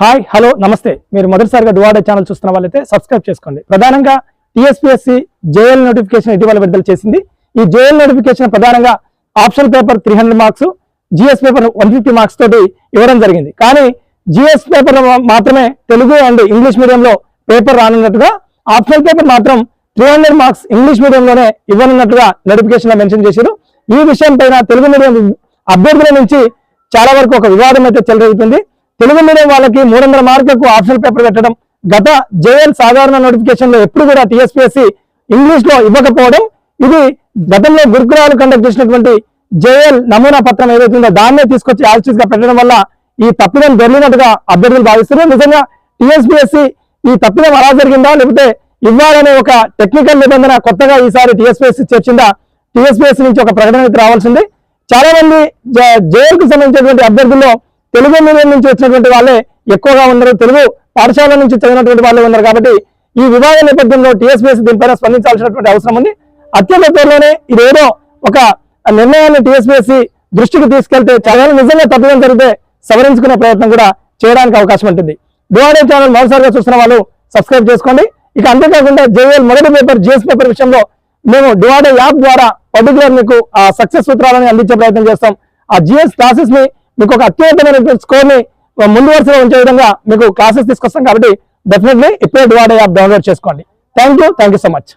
Hi hello నమస్తే. మీరు మొదటిసారిగా డువాడే ఛానల్ చూస్తున్న వాళ్ళైతే సబ్స్క్రైబ్ చేసుకోండి. ప్రధానంగా టీఎస్పీఎస్సీ జేఎల్ నోటిఫికేషన్ ఇటీవల విడుదల చేసింది. ఈ జేఎల్ నోటిఫికేషన్ ప్రధానంగా option paper three hundred marks GS paper one fifty marks తోటి ఇవ్వడం జరిగింది. కానీ జిఎస్ పేపర్ మాత్రమే తెలుగు అండ్ ఇంగ్లీష్ మీడియంలో పేపర్ రానున్నట్టుగా ఆప్షనల్ పేపర్ మాత్రం త్రీ హండ్రెడ్ మార్క్స్ ఇంగ్లీష్ మీడియంలోనే ఇవ్వనున్నట్టుగా నోటిఫికేషన్లో మెన్షన్ చేశారు. ఈ విషయం పైన తెలుగు మీడియం అభ్యర్థుల నుంచి చాలా వరకు ఒక వివాదం అయితే చెలరేగుతుంది. తెలుగు మీడియం వాళ్ళకి మూడు వందల మార్కులకు ఆప్షనల్ పేపర్ పెట్టడం గత జేఎల్ సాధారణ నోటిఫికేషన్లో ఎప్పుడు కూడా టీఎస్పీఎస్సీ ఇంగ్లీష్లో ఇవ్వకపోవడం ఇది గతంలో గురుకులాలు కండక్ట్ చేసినటువంటి జేఎల్ నమూనా పత్రం ఏదైతుందో దాన్నే తీసుకొచ్చి యాజిటీస్గా పెట్టడం వల్ల ఈ తప్పిదం జరిగినట్టుగా అభ్యర్థులు భావిస్తున్నారు. నిజంగా టీఎస్పీఎస్సీ ఈ తప్పిదం అలా జరిగిందా? లేకపోతే ఇవ్వాలనే ఒక టెక్నికల్ నిబంధన కొత్తగా ఈసారి టీఎస్పీఎస్సీ చేర్చిందా? టీఎస్పీఎస్సీ నుంచి ఒక ప్రకటన అయితే రావాల్సింది చాలా మంది జేఎల్కు సంబంధించినటువంటి అభ్యర్థుల్లో తెలుగు మీడియం నుంచి వచ్చినటువంటి వాళ్ళే ఎక్కువగా ఉన్నారు. తెలుగు పాఠశాల నుంచి చదివినటువంటి వాళ్ళే ఉన్నారు కాబట్టి ఈ వివాద నేపథ్యంలో టీఎస్పీఎస్ దీనిపైన స్పందించాల్సినటువంటి అవసరం ఉంది. అత్యంత త్వరలోనే ఇదేదో ఒక నిర్ణయాన్ని టీఎస్పీఎస్సీ దృష్టికి తీసుకెళ్తే చాలా నిజంగా తప్పిదం జరిగితే సవరించుకునే ప్రయత్నం కూడా చేయడానికి అవకాశం ఉంటుంది. డువాడే ఛానల్ మరోసారిగా చూస్తున్న వాళ్ళు సబ్స్క్రైబ్ చేసుకోండి. ఇక అంతేకాకుండా జేఎల్ మొదటి పేపర్ జిఎస్ పేపర్ విషయంలో మేము డివాడే యాప్ ద్వారా పర్టికులర్ మీకు ఆ సక్సెస్ సూత్రాలను అందించే ప్రయత్నం చేస్తాం. ఆ జిఎస్ క్లాసెస్ని మీకు ఒక అత్యున్నతమైన స్కోర్ని ముందు వరుసలో ఉంచే విధంగా మీకు క్లాసెస్ తీసుకొస్తాం కాబట్టి డెఫినెట్లీ ఇప్పుడే డివాడే యాప్ డౌన్లోడ్ చేసుకోండి. Thank you thank you so much